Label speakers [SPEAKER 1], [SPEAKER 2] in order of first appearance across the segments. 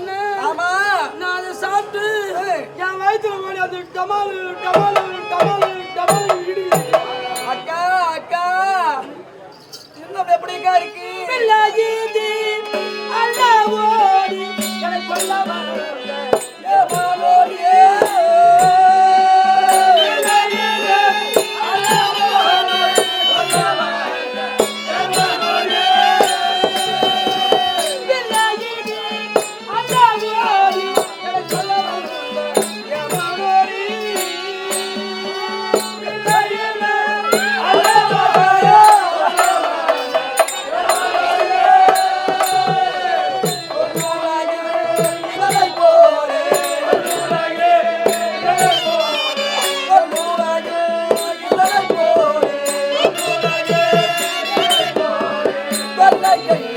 [SPEAKER 1] பண்ணு
[SPEAKER 2] ஆமா.
[SPEAKER 1] நான் அதை சாப்பிட்டு. என் வயித்துல போய் அது டமாலு டமாலு டமாலு டமாலு இடிக்குது
[SPEAKER 2] அக்கா அக்கா. இன்னும் எப்படிக்கா இருக்கு?
[SPEAKER 1] பிள்ளையீதி அல்லாவோடி என்னை கொல்ல வந்த
[SPEAKER 2] ஏ கொல்லையை நான்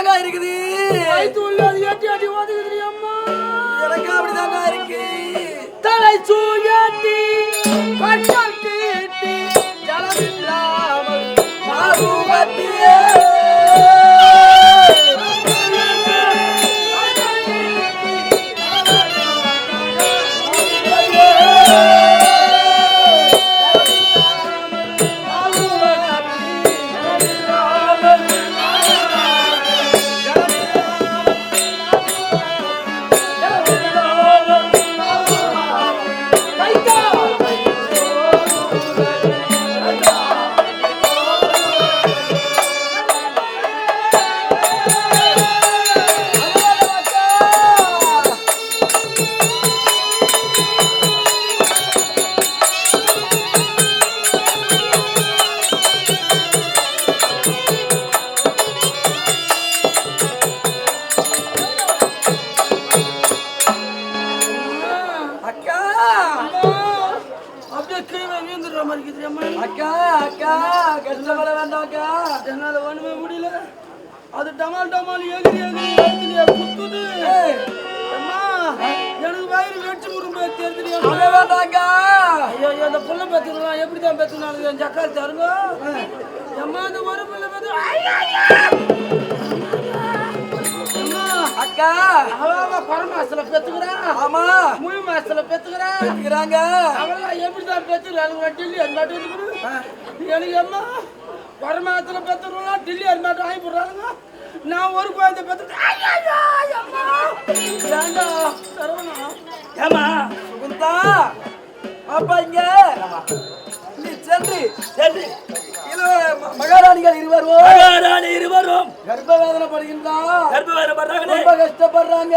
[SPEAKER 2] அப்படிதாங்க இருக்குது. எனக்கு அப்படிதாங்க இருக்கு.
[SPEAKER 1] தலை சூயட்டி பட்டம் தீட்டி ஜலமில்லாமல்
[SPEAKER 2] பாகுபத்தியே
[SPEAKER 1] கீழே வீந்துடுற மாதிரி இருக்குது.
[SPEAKER 2] அக்கா அக்கா கஷ்டப்பட வேண்டாம் அக்கா
[SPEAKER 1] என்னால முடியல. அது டமால் டமால் எகிரி எகிரி குத்துது. அம்மா எனக்கு வயிறு தெரியுது
[SPEAKER 2] அழ வேண்டாம் அக்கா
[SPEAKER 1] ஐயோ இந்த புள்ள பெத்துக்கலாம் எப்படி தான் பெத்துனாலும் என் ஜக்கால் தருங்க அம்மா இந்த ஒரு புள்ள பெத்து
[SPEAKER 2] அக்கா
[SPEAKER 1] அவன் குறை மாசத்துல பெத்துக்கிறான்
[SPEAKER 2] ஆமா.
[SPEAKER 1] முழு மாசத்துல பெத்துக்கிறான்
[SPEAKER 2] இருக்கிறாங்க
[SPEAKER 1] அவெல்லாம் எப்படி தான் பெத்துக்கிறாங்க டில்லி அது மட்டும் இருக்குது எனக்கு அம்மா குறை மாசத்துல பெத்துக்கலாம் டில்லி அது மட்டும் வாங்கி போடுறாங்க நான் ஒரு குழந்தை வேண்டாம் சரவணா.
[SPEAKER 2] ஏமா சுகுந்தா பாப்பா இங்க. சென்று
[SPEAKER 3] சென்று.
[SPEAKER 2] மகாராணிகள் இருவரும்
[SPEAKER 3] மகாராணி இருவரும்.
[SPEAKER 2] கர்ப்ப வேதனை படுகின்றான்
[SPEAKER 3] கர்ப்பவாரம் பண்றாங்களே
[SPEAKER 2] ரொம்ப கஷ்டப்படுறாங்க.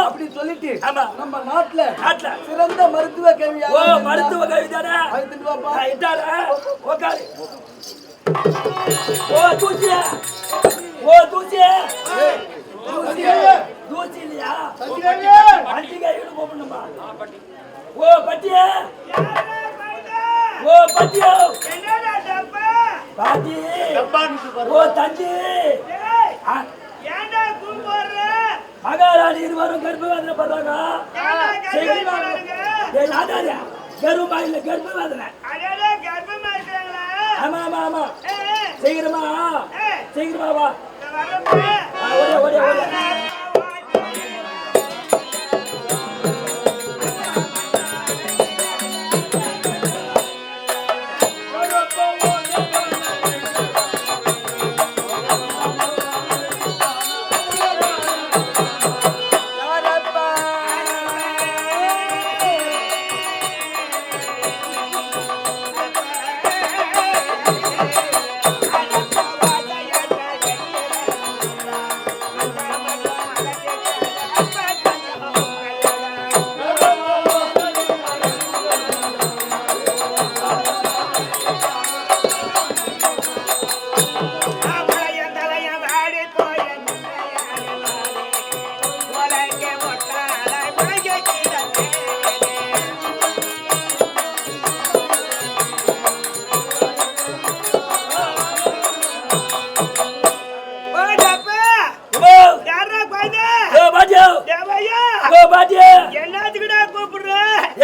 [SPEAKER 2] அப்படி சொல்லிட்டு
[SPEAKER 3] ஆமா.
[SPEAKER 2] நம்ம நாட்டுல
[SPEAKER 3] நாட்டுல.
[SPEAKER 2] சிறந்த மருத்துவ கல்வி
[SPEAKER 3] ஓ மருத்துவ கவிதானே
[SPEAKER 2] அழைத்துட்டு வாப்பா.
[SPEAKER 3] இட்டாரா உக்காரு. ஓ தூசியா ஓ தூசி. இல்லையா? பண்டிகை கூப்பிடணுமா ஓ பட்டியா ஓ பட்டியோ பாட்டி ஓ தஞ்சி. ஆ, மகாராணி இருவரும் கர்ப்பவேதனை பண்றாங்க ஏய், நாதாரியா, கர்ப்பமா இல்ல கர்ப்பவேதனை? ஆமா ஆமா ஆமா. சீக்கிரமா சீக்கிரமா வா.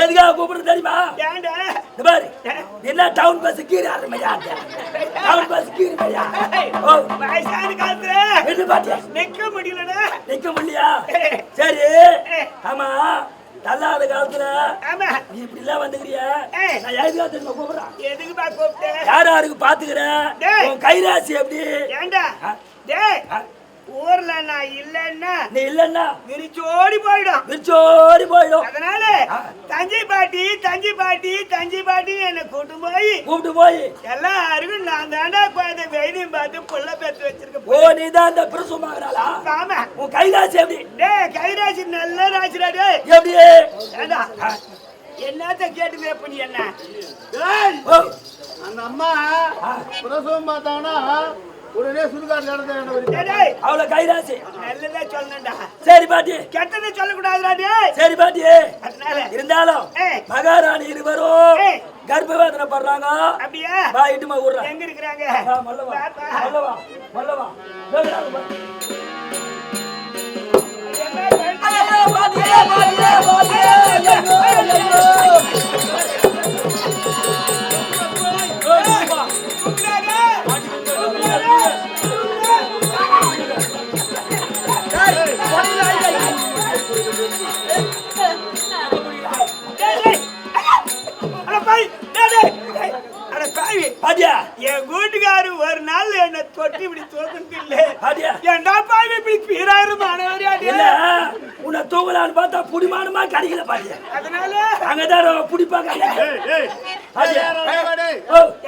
[SPEAKER 4] எதுக்காக
[SPEAKER 3] கூப்பிடுறது தெரியுமா? பாரு. என்ன டவுன் பஸ் கீரி ஆரம்பியா டவுன் பஸ் கீரி பையா
[SPEAKER 5] வயசான காலத்துல
[SPEAKER 3] என்ன பாத்தியா
[SPEAKER 5] நிக்க முடியலடா.
[SPEAKER 3] நிக்க முடியலையா? சரி. ஆமா. தள்ளாத காலத்துல
[SPEAKER 5] ஆமா.
[SPEAKER 3] நீ இப்படி எல்லாம் வந்துக்கிறிய. நான் எதுக்காக தெரியுமா கூப்பிடுறேன்
[SPEAKER 5] எதுக்கு பா கூப்பிட்டேன்
[SPEAKER 3] யார் யாருக்கு பாத்துக்கிறேன் கைராசி எப்படி?
[SPEAKER 5] ஏன்டா
[SPEAKER 3] ஆ?
[SPEAKER 5] டேய்? ஊர்ல நான் இல்லைன்னா
[SPEAKER 3] நீ இல்லன்னா
[SPEAKER 5] விரிச்சோடி போயிடும்.
[SPEAKER 3] விரிச்சோடி போயிடும்.
[SPEAKER 5] அதனால. தஞ்சை பாட்டி தஞ்சை பாட்டி தஞ்சை பாட்டி என்னை கூட்டு போய்.
[SPEAKER 3] கூப்பிட்டு போய்.
[SPEAKER 5] எல்லாருக்கும் நான் தாண்டா குழந்தை வெயிலையும் பார்த்து புள்ள பெத்து வச்சிருக்க
[SPEAKER 3] ஓ நீ தான் அந்த பிரசுமாகறாளா
[SPEAKER 5] ஆமா.
[SPEAKER 3] உன் கைராசி எப்படி?
[SPEAKER 5] டேய் கைராசி நல்ல ராசிடா டேய்.
[SPEAKER 3] எப்படி?
[SPEAKER 5] ஏண்டா? என்னத்த கேட்டு நீ என்ன?
[SPEAKER 2] அந்த அம்மா பிரசவம் பார்த்தாங்கன்னா உடனே சுடுகாடு நடந்த
[SPEAKER 3] அவ்வளவு கைராசி
[SPEAKER 5] நல்லதே சொல்லணும்டா.
[SPEAKER 3] சரி பாட்டி.
[SPEAKER 5] கெட்டதை சொல்லக்கூடாதுடா டேய்.
[SPEAKER 3] சரி பாட்டி.
[SPEAKER 5] அதனால.
[SPEAKER 3] இருந்தாலும். மகாராணி இருவரும். கர்ப்பவேதனை படுறாங்க
[SPEAKER 5] அப்படியா?
[SPEAKER 3] வா இட்டுமா விடுறேன்
[SPEAKER 5] எங்க இருக்கிறாங்க?
[SPEAKER 3] வா, மல்லவா
[SPEAKER 5] பாப்பா.
[SPEAKER 3] மல்லவா மல்லவா பாட்டியா
[SPEAKER 5] என் வீட்டுக்காரு ஒரு நாள் என்ன தொட்டி இப்படி தூக்குனது இல்ல
[SPEAKER 3] பாட்டியா
[SPEAKER 5] ஏன்டா பாவி இப்படி பீராயிரம் மாணவரியா
[SPEAKER 3] இல்ல உன்னை தூங்கலான்னு பார்த்தா புடிமானமா கிடைக்கல பாட்டியா
[SPEAKER 5] அதனால?
[SPEAKER 3] அங்கதான் புடிப்பா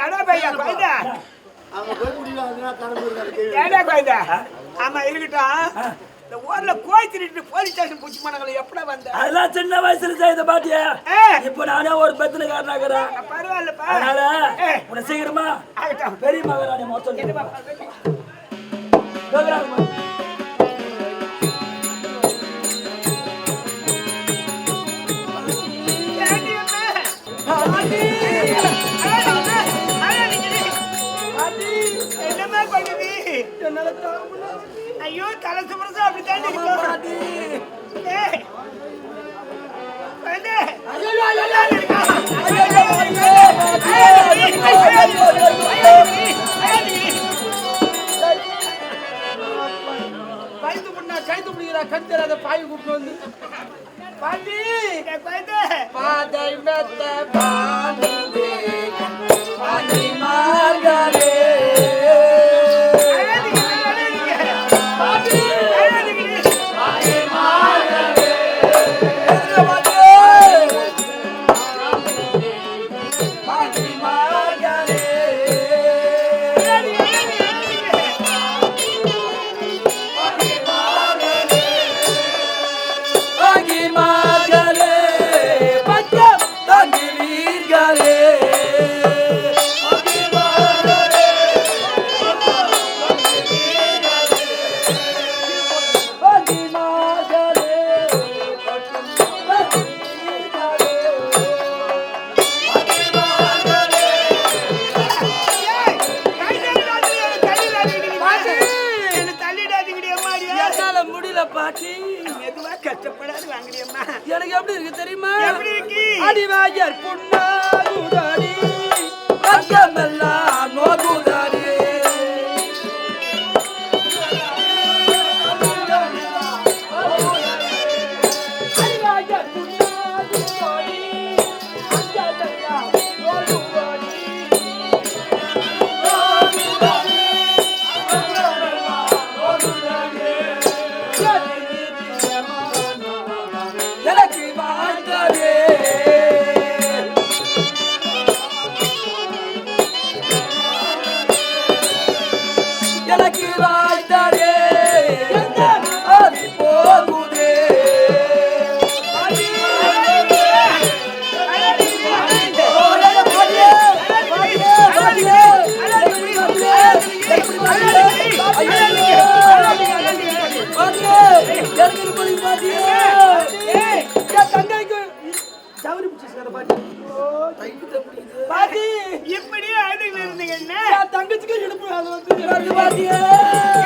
[SPEAKER 5] ஏடா பையா குழந்தா
[SPEAKER 2] அவங்க போய் முடியல இருக்காரு
[SPEAKER 5] ஏடா குழந்தா ஆமா இருக்கட்டும். இந்த ஊர்ல கோய் திருட்டு போலீஸ் ஸ்டேஷன் பூச்சி மனங்களை எப்படா வந்த?
[SPEAKER 3] அதெல்லாம் சின்ன வயசுல செய்த பாட்டியா? இப்ப நானே ஒரு பெத்தனுக்காரனாக்குறேன்.
[SPEAKER 5] பரவாயில்லப்பா
[SPEAKER 3] அதனால
[SPEAKER 5] ஏ,
[SPEAKER 3] உன்னை சீக்கிரமா பெரிய மகாராணி மொத்தம்
[SPEAKER 5] ஐயோ தலை சுமரசா குழந்தை, எல்லாரும் இருக்கா?
[SPEAKER 2] கைத்து பண்ணா கைத்து பிடிக்கிறா கண் தெரியாத பாய் கூப்பிட்டு வந்து. பாட்டி
[SPEAKER 5] என் குழந்தை,
[SPEAKER 2] பாதை மெத்த பாண்டி பாண்டி. எனக்கு எப்படி இருக்கு தெரியுமா? அடிவாயர் புண்ணாகுதாடி
[SPEAKER 5] இப்படியே ஆடிட்டு இருந்தீங்கன்னா
[SPEAKER 2] தங்கச்சிக்கு எடுப்பு அது வந்து.